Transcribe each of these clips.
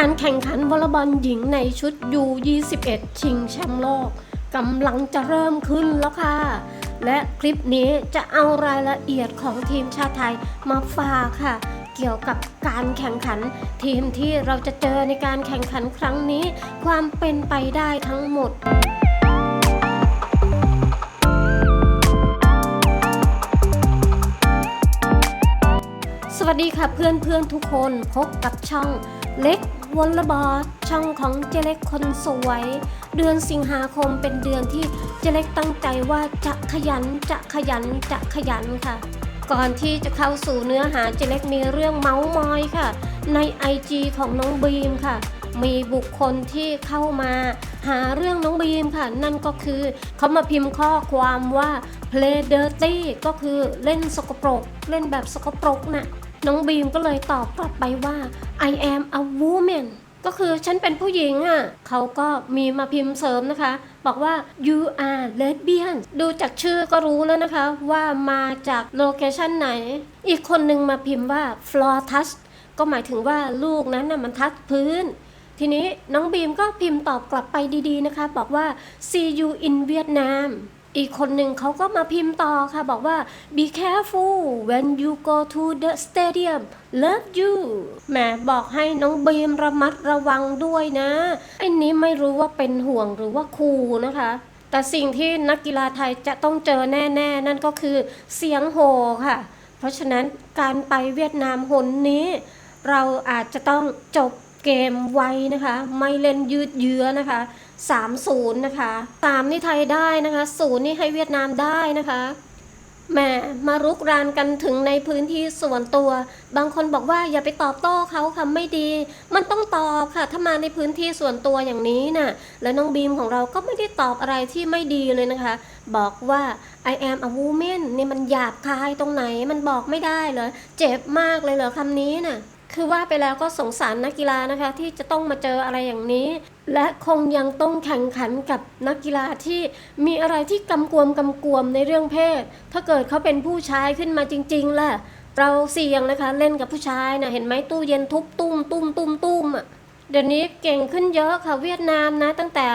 การแข่งขันวอลเลย์บอลหญิงในชุด U21 ชิงแชมป์โลกกำลังจะเริ่มขึ้นแล้วค่ะ และคลิปนี้จะเอารายละเอียดของทีมชาติไทยมาฝากค่ะ เกี่ยวกับการแข่งขัน ทีมที่เราจะเจอในการแข่งขันครั้งนี้ ความเป็นไปได้ทั้งหมดสวัสดีค่ะเพื่อนเพื่อนทุกคนพบกับช่องเล็ก วอลเลย์บอลช่องของเจเล็กคนสวย เดือนสิงหาคมเป็นเดือนที่เจเล็กตั้งใจว่าจะขยันจะขยันจะขยันค่ะ ก่อนที่จะเข้าสู่เนื้อหาเจเล็กมีเรื่องเมาส์มอยค่ะ ใน IG ของน้องบีมค่ะ มีบุคคลที่เข้ามาหาเรื่องน้องบีมค่ะ นั่นก็คือเขามาพิมพ์ข้อความว่า play dirty ก็คือเล่นสกปรก เล่นแบบสกปรกน่ะน้องบีมก็เลยตอบกลับไปว่า I am a woman ก็คือฉันเป็นผู้หญิงอะเขาก็มีมาพิมพ์เสริมนะคะ บอกว่า you are lesbian ดูจากชื่อก็รู้แล้วนะคะ ว่ามาจากโลเคชันไหน อีกคนหนึ่งมาพิมพ์ว่า floor touch ก็หมายถึงว่าลูกนั้นน่ะมันทัชพื้น ทีนี้น้องบีมก็พิมพ์ตอบกลับไปดีๆนะคะ บอกว่า see you in Vietnam อีกคนหนึ่งเขาก็มาพิมพ์ต่อค่ะ บอกว่า be careful when you go to the stadium love you แหมบอกให้น้องบีมระมัดระวังด้วยนะไอ้นี้ไม่รู้ว่าเป็นห่วงหรือว่าคูนะคะแต่สิ่งที่นักกีฬาไทยจะต้องเจอแน่ๆ นั่นก็คือเสียงโห่ค่ะ เพราะฉะนั้นการไปเวียดนามหนนี้ เราอาจจะต้องจบ เกมไวนะคะ ไม่เล่นยืดเยื้อนะคะ3-0นะคะ3นี่ไทยได้นะคะ0นี่ให้เวียดนามได้นะคะแหมมารุกรานกันถึงในพื้นที่ส่วนตัว บางคนบอกว่าอย่าไปตอบโต้เขาค่ะไม่ดี มันต้องตอบค่ะ ถ้ามาในพื้นที่ส่วนตัวอย่างนี้น่ะ แล้วน้องบีมของเราก็ไม่ได้ตอบอะไรที่ไม่ดีเลยนะคะ บอกว่า I am a woman นี่มันหยาบคายตรงไหนมันบอกไม่ได้เหรอ เจ็บมากเลยเหรอคำนี้น่ะ คือว่าไปแล้วก็สงสารนักกีฬานะคะ ที่จะต้องมาเจออะไรอย่างนี้ และคงยังต้องแข่งขันกับนักกีฬาที่มีอะไรที่กำกวมกำกวมในเรื่องเพศ ถ้าเกิดเขาเป็นผู้ชายขึ้นมาจริงๆล่ะเราเสี่ยงนะคะ เล่นกับผู้ชายนะเห็นไหมตู้เย็นทุบตุ้มตุ้มตุ้มตุ้มอะ เดี๋ยวนี้เก่งขึ้นเยอะค่ะเวียดนามนะ ตั้งแต่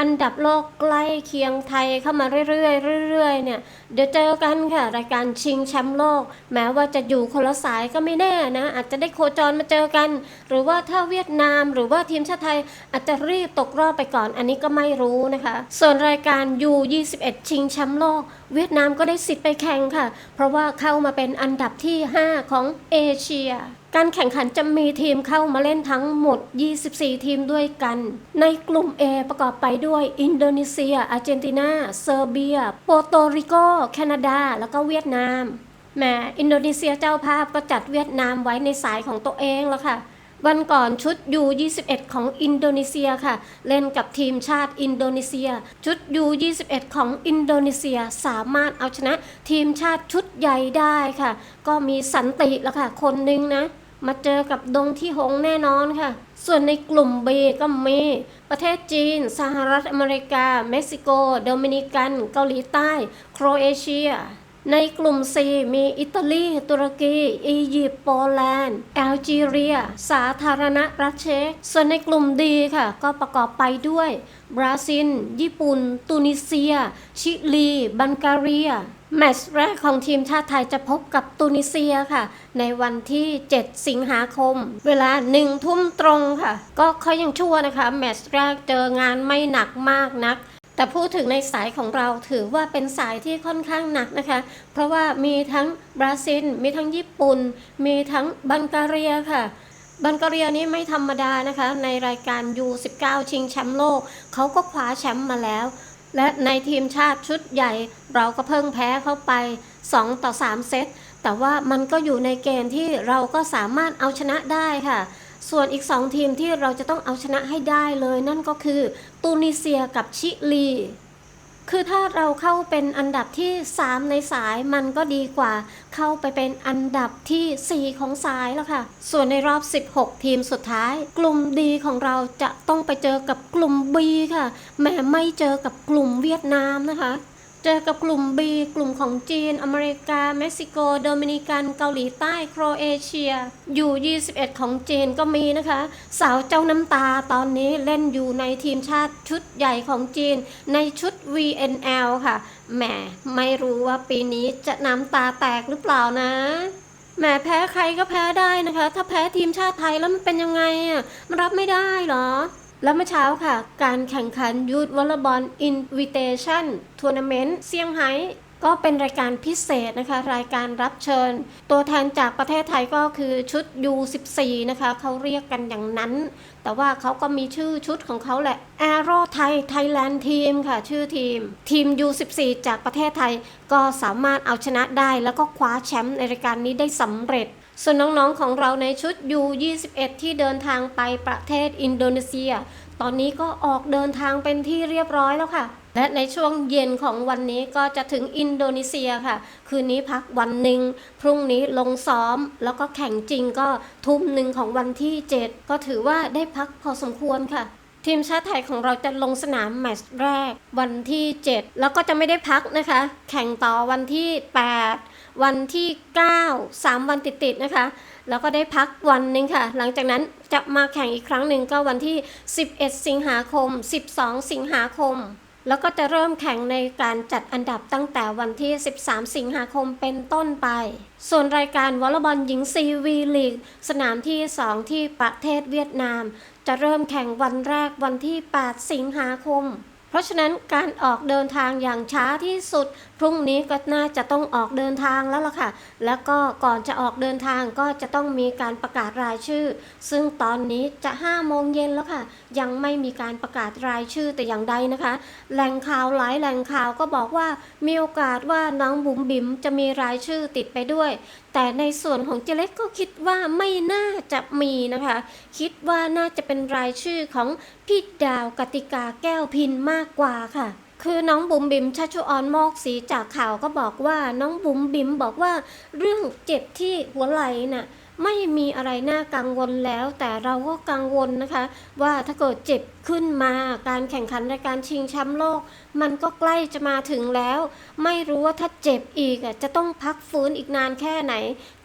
อันดับโลกใกล้เคียงไทยเข้ามาเรื่อยๆเรื่อยๆเนี่ยเดี๋ยวเจอกันค่ะ รายการชิงแชมป์โลก แม้ว่าจะอยู่คนละสายก็ไม่แน่นะ อาจจะได้โคจรมาเจอกัน หรือว่าถ้าเวียดนามหรือว่าทีมชาติไทยอาจจะรีบตกรอบไปก่อน อันนี้ก็ไม่รู้นะคะ ส่วนรายการ U21 ชิงแชมป์โลก เวียดนามก็ได้สิทธิ์ไปแข่งค่ะ เพราะว่าเข้ามาเป็นอันดับที่ 5 ของเอเชีย การแข่งขันจะมีทีมเข้ามาเล่นทั้งหมด 24 ทีมด้วยกัน ในกลุ่ม A ประกอบไปด้วย อินโดนีเซีย อาร์เจนตินา เซอร์เบีย โปโตริโก แคนาดา แล้วก็เวียดนาม แหม อินโดนีเซียเจ้าภาพก็จัดเวียดนามไว้ในสายของตัวเองแล้วค่ะ วันก่อนชุด U21 ของอินโดนีเซียค่ะ เล่นกับทีมชาติอินโดนีเซีย ชุด U21 ของอินโดนีเซียสามารถเอาชนะทีมชาติชุดใหญ่ได้ค่ะ ก็มีสันติแล้วค่ะ คนหนึงนะ มาเจอกับดงที่หงแน่นอนค่ะ ส่วนในกลุ่ม B ก็มี ประเทศจีน สหรัฐอเมริกา เม็กซิโก โดมินิกัน เกาหลีใต้ โครเอเชีย ในกลุ่ม C มีอิตาลี ตุรกี อียิปต์ โปแลนด์ แอลจีเรีย สาธารณรัฐเช็ก ส่วนในกลุ่ม D ค่ะ ก็ประกอบไปด้วย บราซิล ญี่ปุ่นตูนิเซีย ชิลี บัลกเรียแมตช์แรกของทีมชาติไทยจะพบกับตูนิเซียค่ะ ในวันที่ 7 สิงหาคม เวลาหนึ่งทุ่มตรงค่ะ ก็เขายังชั่วนะคะ แมตช์แรกเจองานไม่หนักมากนัก แต่พูดถึงในสายของเราถือว่าเป็นสายที่ค่อนข้างหนักนะคะ เพราะว่ามีทั้งบราซิล มีทั้งญี่ปุ่น มีทั้งบัลแกเรียค่ะบัลกเรียนี้ไม่ธรรมดานะคะ ในรายการ U19 ชิงแชมป์โลก เขาก็คว้าแชมป์มาแล้ว และในทีมชาติชุดใหญ่เราก็เพิ่งแพ้เข้าไป 2 ต่อ 3 เซต แต่ว่ามันก็อยู่ในเกณฑ์ที่เราก็สามารถเอาชนะได้ค่ะ ส่วนอีก 2 ทีมที่เราจะต้องเอาชนะให้ได้เลยนั่นก็คือตูนิเซียกับชิลี คือถ้าเราเข้าเป็นอันดับที่ 3 ในสายมันก็ดีกว่า เข้าไปเป็นอันดับทีสี่4 ของสายแล้วค่ะ ส่วนในรอบ 16 ทีมสุดท้าย กลุ่มดีของเราจะต้องไปเจอกับกลุ่ม B ค่ะ แม้ไม่เจอกับกลุ่มเวียดนามนะคะ เจอกับกลุ่ม B กลุ่มของจีน อเมริกา เม็กซิโก โดมินิกัน เกาหลีใต้ โครเอเชีย อยู่ 21 ของจีนก็มีนะคะ สาวเจ้าน้ำตาตอนนี้เล่นอยู่ในทีมชาติชุดใหญ่ของจีน ในชุด VNL ค่ะ แหม ไม่รู้ว่าปีนี้จะน้ำตาแตกหรือเปล่านะแหมแพ้ใครก็แพ้ได้นะคะ ถ้าแพ้ทีมชาติไทยแล้วมันเป็นยังไงอะ มันรับไม่ได้เหรอ แล้วเมื่อเช้าค่ะ การแข่งขันยูทวอลเลย์บอลอินวิเทชันทัวร์นาเมนต์เซี่ยงไฮ้ก็เป็นรายการพิเศษนะคะ รายการรับเชิญ ตัวแทนจากประเทศไทยก็คือชุด U14 นะคะเขาเรียกกันอย่างนั้น แต่ว่าเขาก็มีชื่อชุดของเขาแหละ Aero Thai Thailand Team ค่ะ ชื่อทีม ทีม U14 จากประเทศไทย ก็สามารถเอาชนะได้แล้วก็คว้าแชมป์ในรายการนี้ได้สำเร็จ ส่วนน้องๆของเราในชุด U21 ที่เดินทางไปประเทศอินโดนีเซีย ตอนนี้ก็ออกเดินทางเป็นที่เรียบร้อยแล้วค่ะ และในช่วงเย็นของวันนี้ก็จะถึงอินโดนีเซียค่ะ คืนนี้พักวันหนึ่ง พรุ่งนี้ลงซ้อม แล้วก็แข่งจริงก็ทุ่มหนึ่งของวันที่ 7 ก็ถือว่าได้พักพอสมควรค่ะทีมชาติไทยของเราจะลงสนามแมตช์แรกวันที่ 7 แล้วก็จะไม่ได้พักนะคะ แข่งต่อวันที่ 8 วันที่ 9 3 วันติดๆนะคะ แล้วก็ได้พักวันหนึ่งค่ะ หลังจากนั้นจะมาแข่งอีกครั้งหนึ่งก็วันที่ 11 สิงหาคม 12 สิงหาคม แล้วก็จะเริ่มแข่งในการจัดอันดับตั้งแต่วันที่ 13 สิงหาคมเป็นต้นไป ส่วนรายการวอลเลย์บอลหญิงซีวีลีกสนามที่ 2 ที่ประเทศเวียดนาม จะเริ่มแข่งวันแรกวันที่ 8 สิงหาคม เพราะฉะนั้นการออกเดินทางอย่างช้าที่สุด พรุ่งนี้ก็น่าจะต้องออกเดินทางแล้วล่ะค่ะ แล้วก็ก่อนจะออกเดินทางก็จะต้องมีการประกาศรายชื่อ ซึ่งตอนนี้จะ5โมงเย็นแล้วค่ะ ยังไม่มีการประกาศรายชื่อแต่อย่างใดนะคะ แหล่งข่าวหลายแหล่งข่าวก็บอกว่ามีโอกาสว่าน้องบุ๋มบิ๋มจะมีรายชื่อติดไปด้วย แต่ในส่วนของเจเล็กก็คิดว่าไม่น่าจะมีนะคะ คิดว่าน่าจะเป็นรายชื่อของพี่ดาวกติกาแก้วพินมากกว่าค่ะคือน้องบุ๋มบิ๋มชัชุออนมอกสีจากข่าวก็บอกว่าน้องบุ๋มบิ๋มบอกว่า เรื่องเจ็บที่หัวไหล่น่ะไม่มีอะไรน่ากังวลแล้ว แต่เราก็กังวลนะคะ ว่าถ้าเกิดเจ็บ ขึ้นมาการแข่งขันรายการชิงแชมป์โลก มันก็ใกล้จะมาถึงแล้ว ไม่รู้ว่าถ้าเจ็บอีกจะต้องพักฟื้นอีกนานแค่ไหน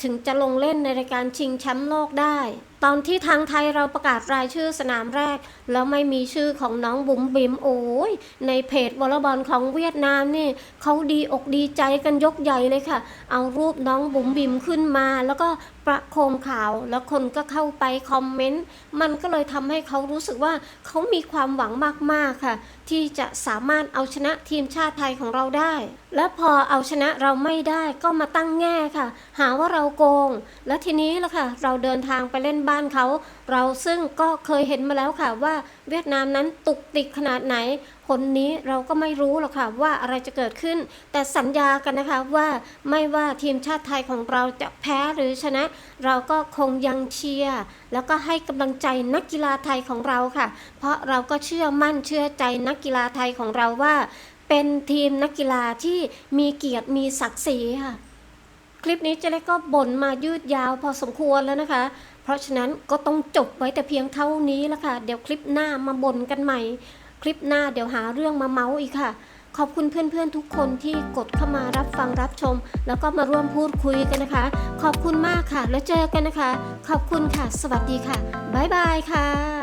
ถึงจะลงเล่นในรายการชิงแชมป์โลกได้ ตอนที่ทางไทยเราประกาศรายชื่อสนามแรก แล้วไม่มีชื่อของน้องบุ๋มบิมโอ้ยในเพจวอลเลย์บอลของเวียดนามนี่เขาดีอกดีใจกันยกใหญ่เลยค่ะ เอารูปน้องบุ๋มบิมขึ้นมา แล้วก็ประโคมข่าวแล้วคนก็เข้าไปคอมเมนต์มันก็เลยทำให้เขารู้สึกว่าเขามีความหวังมาก ๆ ค่ะ ที่จะสามารถเอาชนะทีมชาติไทยของเราได้ และพอเอาชนะเราไม่ได้ก็มาตั้งแง่ค่ะ หาว่าเราโกง และทีนี้ล่ะค่ะ เราเดินทางไปเล่นบ้านเขา เราซึ่งก็เคยเห็นมาแล้วค่ะว่าเวียดนามนั้นตุกติกขนาดไหนคนนี้เราก็ไม่รู้หรอกค่ะว่าอะไรจะเกิดขึ้น แต่สัญญากันนะคะว่าไม่ว่าทีมชาติไทยของเราจะแพ้หรือชนะ เราก็คงยังเชียร์แล้วก็ให้กำลังใจนักกีฬาไทยของเราค่ะ เพราะเราก็เชื่อมั่นเชื่อใจนักกีฬาไทยของเราว่า เป็นทีมนักกีฬาที่มีเกียรติมีศักดิ์ศรีค่ะ คลิปนี้เจเล็กก็บ่นมายืดยาวพอสมควรแล้วนะคะ เพราะฉะนั้นก็ต้องจบไว้แต่เพียงเท่านี้ละค่ะ เดี๋ยวคลิปหน้ามาบ่นกันใหม่ คลิปหน้าเดี๋ยวหาเรื่องมาเมาส์อีกค่ะ ขอบคุณเพื่อนๆทุกคนที่กดเข้ามารับฟังรับชม แล้วก็มาร่วมพูดคุยกันนะคะ ขอบคุณมากค่ะ แล้วเจอกันนะคะ ขอบคุณค่ะ สวัสดีค่ะบ๊ายบายค่ะ